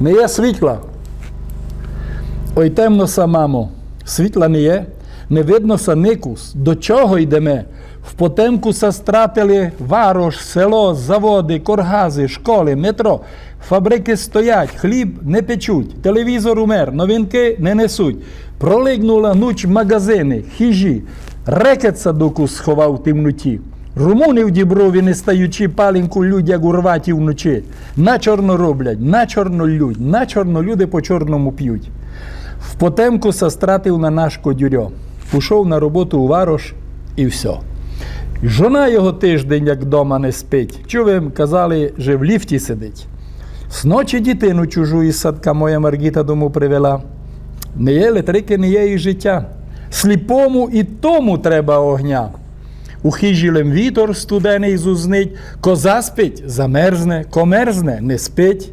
Не є світла. Ой темно самамо, світла не є, не видно са никус. До чого йдемо? В потемку са стратили варош, село, заводи, коргази, школи, метро. Фабрики стоять, хліб не печуть, телевізор умер, новинки не несуть. Пролигнула ніч магазини, хижі, рекет садоку сховав в темноті. Румуни в Діброві, не стаючи палінку людях урваті вночі. На чорно роблять, на чорно лють, на чорно люди по чорному п'ють. В потемку састратив на наш кодюрьо. Пішов на роботу у варош і все. Жона його тиждень, як дома не спить. Чув, казали, що в ліфті сидить. Сночі дитину чужу із садка моя Маргіта дому привела. Не є електрики, не є і життя. Сліпому і тому треба огня. У хижілем вітер студений зузнить, коза спить, замерзне, комерзне, не спить.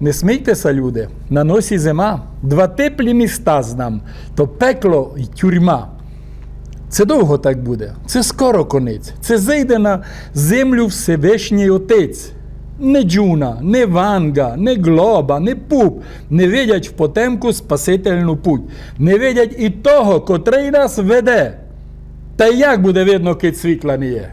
Не смійтеся, люди, на носі зима, два теплі міста знам, то пекло й тюрма. Це довго так буде, це скоро конець. Це зайде на землю Всевишній Отець. Не Джуна, не Ванга, не Глоба, не Пуп не видять в потемку спасительну путь, не видять і того, котрий нас веде. Та як буде видно, кит світла не є?